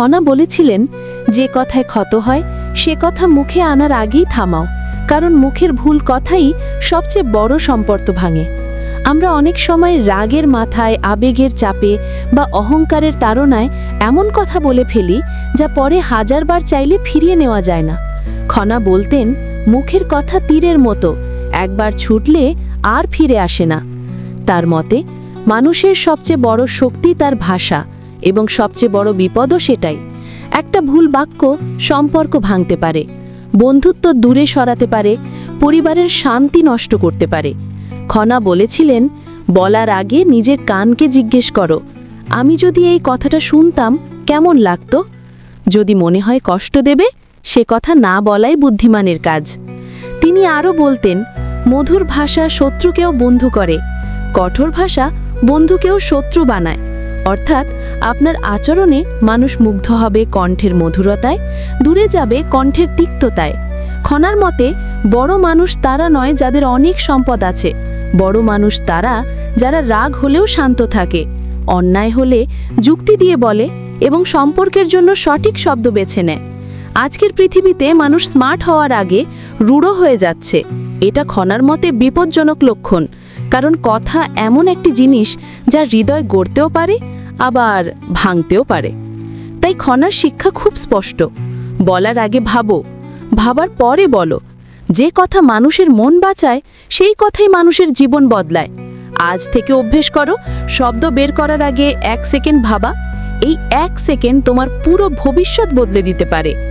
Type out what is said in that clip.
খনা বলেছিলেন, যে কথায় ক্ষত হয়, সে কথা মুখে আনার আগেই থামাও, কারণ মুখের ভুল কথাই সবচেয়ে বড় সম্পর্ক ভাঙে। আমরা অনেক সময় রাগের মাথায়, আবেগের চাপে বা অহংকারের তাড়নায় এমন কথা বলে ফেলি, যা পরে হাজারবার চাইলে ফিরিয়ে নেওয়া যায় না। খনা বলতেন, মুখের কথা তীরের মতো, একবার ছুটলে আর ফিরে আসে না। তার মতে, মানুষের সবচেয়ে বড় শক্তি তার ভাষা এবং সবচেয়ে বড় বিপদও সেটাই। একটা ভুল বাক্য সম্পর্ক ভাঙতে পারে, বন্ধুত্ব দূরে সরাতে পারে, পরিবারের শান্তি নষ্ট করতে পারে। খনা বলেছিলেন, বলার আগে নিজের কানকে জিজ্ঞেস করো, আমি যদি এই কথাটা শুনতাম, কেমন লাগতো? যদি মনে হয় কষ্ট দেবে, সে কথা না বলাই বুদ্ধিমানের কাজ। তিনি আরও বলতেন, মধুর ভাষা শত্রুকেও বন্ধু করে, কঠোর ভাষা বন্ধুকেও শত্রু বানায়। অর্থাৎ আপনার আচরণে মানুষ মুগ্ধ হবে কণ্ঠের মধুরতায়, দূরে যাবে কণ্ঠের তিক্ততায়। খনার মতে, বড় মানুষ তারা নয় যাদের অনেক সম্পদ আছে, বড় মানুষ তারা যারা রাগ হলেও শান্ত থাকে, অন্যায় হলে যুক্তি দিয়ে বলে এবং সম্পর্কের জন্য সঠিক শব্দ বেছে নেয়। আজকের পৃথিবীতে মানুষ স্মার্ট হওয়ার আগে রূঢ় হয়ে যাচ্ছে। এটা খনার মতে বিপজ্জনক লক্ষণ, কারণ কথা এমন একটি জিনিস যা হৃদয় গড়তেও পারে আবার ভাঙতেও পারে। তাই খনার শিক্ষা খুব স্পষ্ট। বলার আগে ভাবো, ভাবার পরে বলো। যে কথা মানুষের মন বাঁচায়, সেই কথাই মানুষের জীবন বদলায়। আজ থেকে অভ্যেস করো, শব্দ বের করার আগে এক সেকেন্ড ভাবা। এই এক সেকেন্ড তোমার পুরো ভবিষ্যৎ বদলে দিতে পারে।